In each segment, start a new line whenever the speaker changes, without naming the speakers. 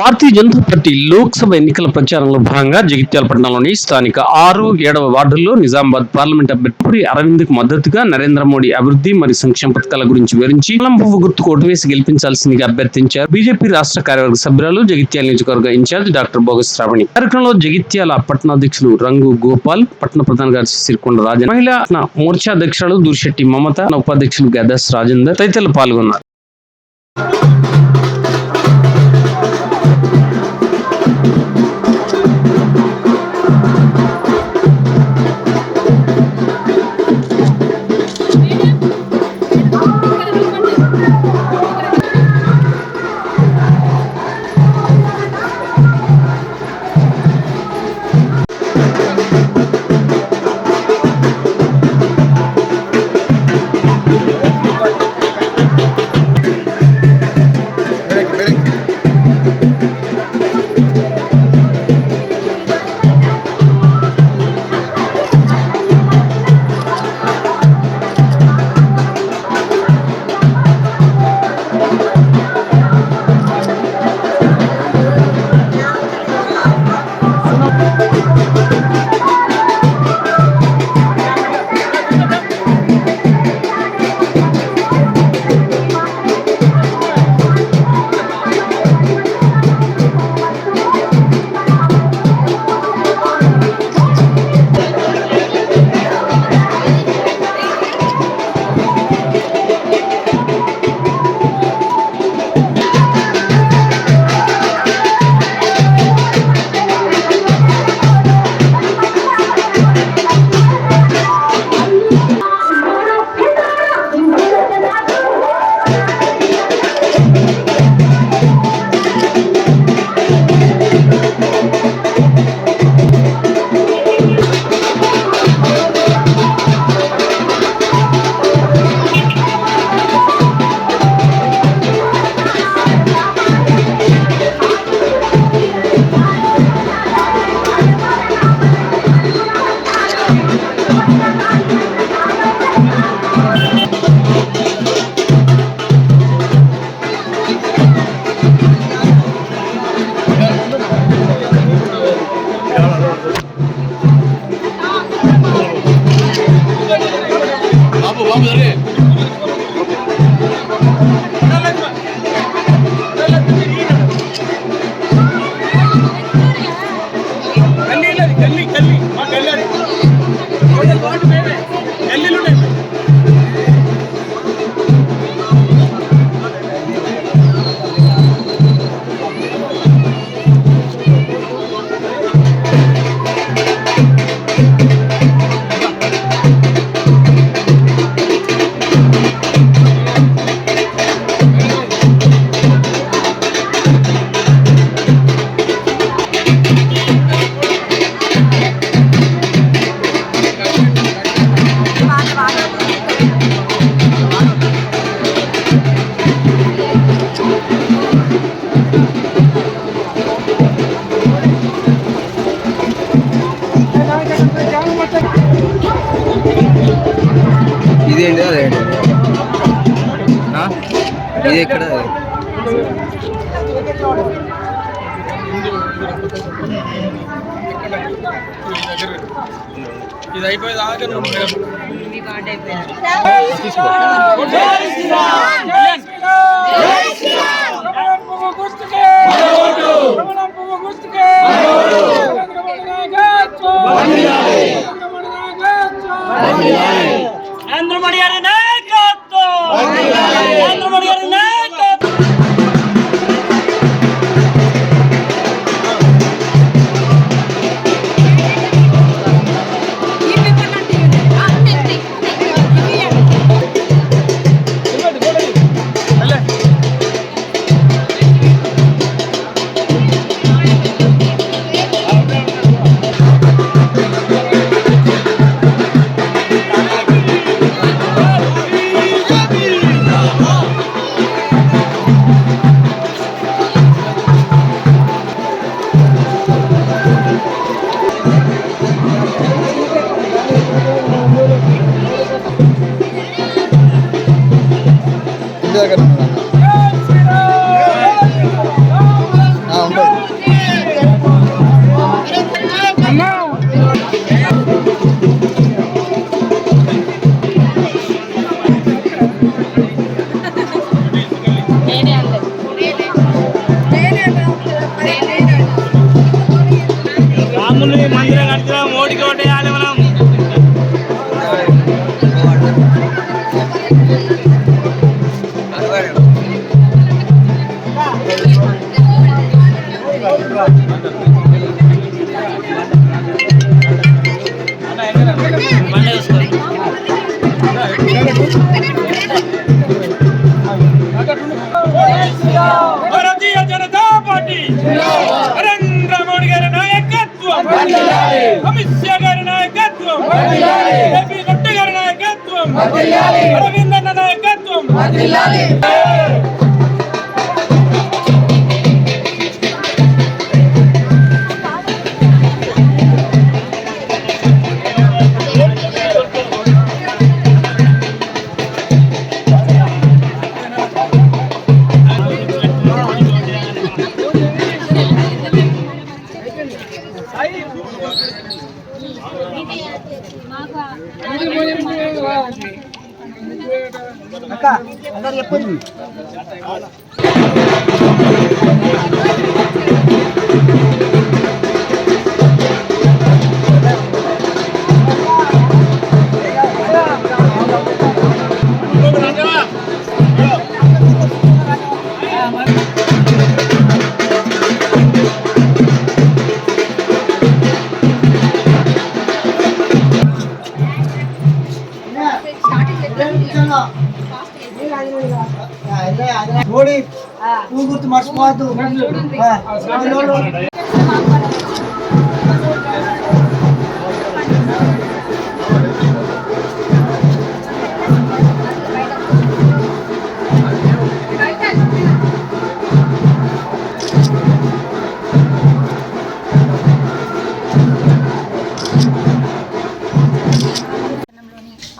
భారతీయ Janata party Lok Sabha ఎన్నికల ప్రచారంలో భాగంగా జగిత్యాల పట్టణంలోని స్థానిక ఆరు ఏడవ వార్డుల్లో నిజామాబాద్ పార్లమెంట్ అభ్యర్థి అరవింద్కు మద్దతుగా నరేంద్ర మోడీ అభివృద్ధి మరియు సంక్షేమ పథకాల గురించి వివరించి పువ్వు గుర్తుకు ఓటు వేసి గెలిపించాల్సిందిగా అభ్యర్థించారు. బీజేపీ రాష్ట్ర కార్యవర్గ సభ్యురాలు జగిత్యాల నియోజకవర్గ ఇన్ఛార్జ్ డాక్టర్ బోగస్ శ్రావణి. కార్యక్రమంలో జగిత్యాల పట్టణాధ్యక్షులు రంగు గోపాల్ పట్టణ ప్రధాన గారి సిరికొండ రాజన్ మహిళా మోర్చా అధ్యక్షురాలు దూర్శెట్టి మమత ఉపాధ్యక్షులు గదాస్ రాజేందర్ తదితరులు పాల్గొన్నారు.
ఇది ఎక్కడ
ఇది అయిపోయి దాకా నువ్వు জায়গাটা భారతీయ జనతా పార్టీ. నరేంద్ర మోడీ గారి నాయకత్వం. అమిత్ షా గారి నాయకత్వం. జేపీ నడ్డా గారి నాయకత్వం. అరవింద్ అన్న నాయకత్వం.
మోడీ పువ్వు గుర్తు మర్చిపోవద్దు నువ్వు గుర్తు
మర్చిపోవద్దు.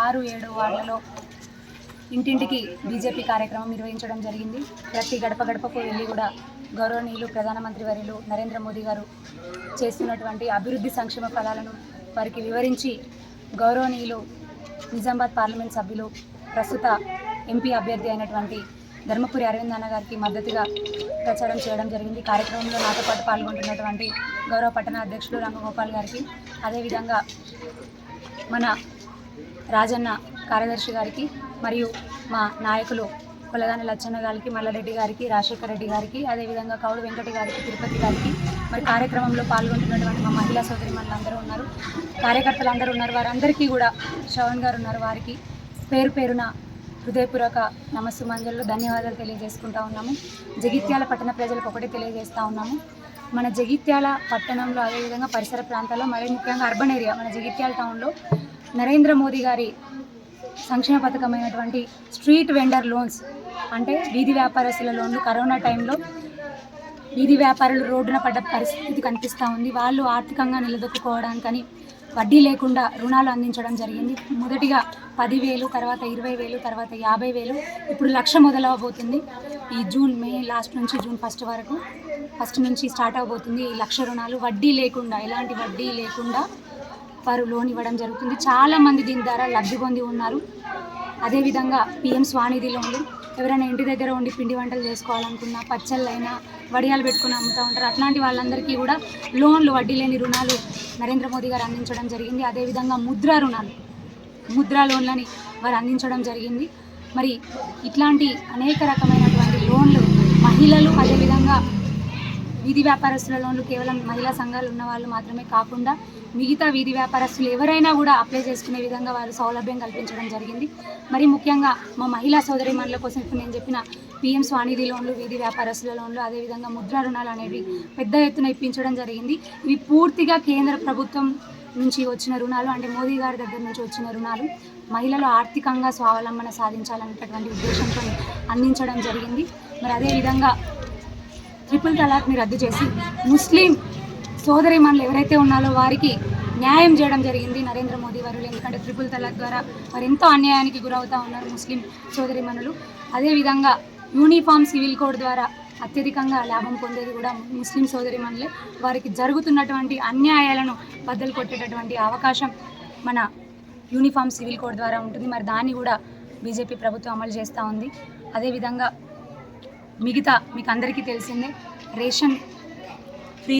ఆరు ఏడు వార్డులలో ఇంటింటికి బీజేపీ కార్యక్రమం నిర్వహించడం జరిగింది. ప్రతి గడప గడపకు వెళ్ళి కూడా గౌరవనీయులు ప్రధానమంత్రి వర్యులు నరేంద్ర మోదీ గారు చేస్తున్నటువంటి అభివృద్ధి సంక్షేమ ఫలాలను వారికి వివరించి గౌరవనీయులు నిజామాబాద్ పార్లమెంట్ సభ్యులు ప్రస్తుత ఎంపీ అభ్యర్థి అయినటువంటి ధర్మపురి అరవింద్ అన్న గారికి మద్దతుగా ప్రచారం చేయడం జరిగింది. కార్యక్రమంలో నాతో పాటు పాల్గొంటున్నటువంటి గౌరవ పట్టణ అధ్యక్షుడు రంగగోపాల్ గారికి అదేవిధంగా మన రాజన్న కార్యదర్శి గారికి మరియు మా నాయకులు కొలగాని లచ్చన్న గారికి మల్లారెడ్డి గారికి రాజశేఖర రెడ్డి గారికి అదేవిధంగా కౌడు వెంకట గారికి తిరుపతి గారికి మరి కార్యక్రమంలో పాల్గొంటున్నటువంటి మా మహిళా సోదరి అందరూ ఉన్నారు. కార్యకర్తలు అందరూ ఉన్నారు. వారందరికీ కూడా శ్రవణ్ గారు ఉన్నారు. వారికి పేరు పేరున హృదయపూర్వక నమస్సు మంజల్లో ధన్యవాదాలు తెలియజేసుకుంటా ఉన్నాము. జగిత్యాల పట్టణ ప్రజలకు ఒకటే తెలియజేస్తూ ఉన్నాము. మన జగిత్యాల పట్టణంలో అదేవిధంగా పరిసర ప్రాంతాల్లో మరీ ముఖ్యంగా అర్బన్ ఏరియా మన జగిత్యాల టౌన్లో నరేంద్ర మోదీ గారి సంక్షేమ పథకమైనటువంటి స్ట్రీట్ వెండర్ లోన్స్ అంటే వీధి వ్యాపారస్తుల లోన్లు కరోనా టైంలో వీధి వ్యాపారులు రోడ్డున పడ్డ పరిస్థితి కనిపిస్తూ ఉంది. వాళ్ళు ఆర్థికంగా నిలదొక్కుకోవడానికని వడ్డీ లేకుండా రుణాలు అందించడం జరిగింది. మొదటిగా పదివేలు తర్వాత ఇరవై వేలు తర్వాత యాభై వేలు ఇప్పుడు లక్ష మొదలవబోతుంది. ఈ జూన్ మే లాస్ట్ నుంచి జూన్ ఫస్ట్ వరకు ఫస్ట్ నుంచి స్టార్ట్ అవబోతుంది ఈ లక్ష రుణాలు. వడ్డీ లేకుండా ఎలాంటి వడ్డీ లేకుండా వారు లోన్ ఇవ్వడం జరుగుతుంది. చాలామంది దీని ద్వారా లబ్ధి పొంది ఉన్నారు. అదేవిధంగా పిఎం స్వానిధి లోన్లు ఎవరైనా ఇంటి దగ్గర ఉండి పిండి వంటలు చేసుకోవాలనుకున్నా పచ్చళ్ళైనా వడియాలు పెట్టుకుని అమ్ముతూ ఉంటారు. అట్లాంటి వాళ్ళందరికీ కూడా లోన్లు వడ్డీ లేని రుణాలు నరేంద్ర మోదీ గారు అందించడం జరిగింది. అదేవిధంగా ముద్ర రుణాలు ముద్ర లోన్లని వారు అందించడం జరిగింది. మరి ఇట్లాంటి అనేక రకమైనటువంటి లోన్లు మహిళలు అదేవిధంగా వీధి వ్యాపారస్తుల లోన్లు కేవలం మహిళా సంఘాలు ఉన్న వాళ్ళు మాత్రమే కాకుండా మిగతా వీధి వ్యాపారస్తులు ఎవరైనా కూడా అప్లై చేసుకునే విధంగా వారు సౌలభ్యం కల్పించడం జరిగింది. మరి ముఖ్యంగా మా మహిళా సోదరి మనుల కోసం ఇప్పుడు నేను చెప్పిన పిఎం స్వానిధి లోన్లు వీధి వ్యాపారస్తుల లోన్లు అదేవిధంగా ముద్రా రుణాలు అనేవి పెద్ద ఎత్తున ఇప్పించడం జరిగింది. ఇవి పూర్తిగా కేంద్ర ప్రభుత్వం నుంచి వచ్చిన రుణాలు అంటే మోదీ గారి దగ్గర నుంచి వచ్చిన రుణాలు. మహిళలు ఆర్థికంగా స్వావలంబన సాధించాలనేటటువంటి ఉద్దేశంతో అందించడం జరిగింది. మరి అదేవిధంగా ట్రిపుల్ తలాక్ని రద్దు చేసి ముస్లిం సోదరిమణులు ఎవరైతే ఉన్నారో వారికి న్యాయం చేయడం జరిగింది. నరేంద్ర మోదీ వారు ఎందుకంటే ట్రిపుల్ తలాక్ ద్వారా వారు ఎంతో అన్యాయానికి గురవుతూ ఉన్నారు ముస్లిం సోదరిమణులు అదేవిధంగా యూనిఫామ్ సివిల్ కోడ్ ద్వారా అత్యధికంగా లాభం పొందేది కూడా ముస్లిం సోదరిమణులే వారికి జరుగుతున్నటువంటి అన్యాయాలను బద్దలు కొట్టేటటువంటి అవకాశం మన యూనిఫామ్ సివిల్ కోడ్ ద్వారా ఉంటుంది. మరి దాన్ని కూడా బీజేపీ ప్రభుత్వం అమలు చేస్తూ ఉంది. అదేవిధంగా మిగతా మీకు అందరికీ తెలిసిందే రేషన్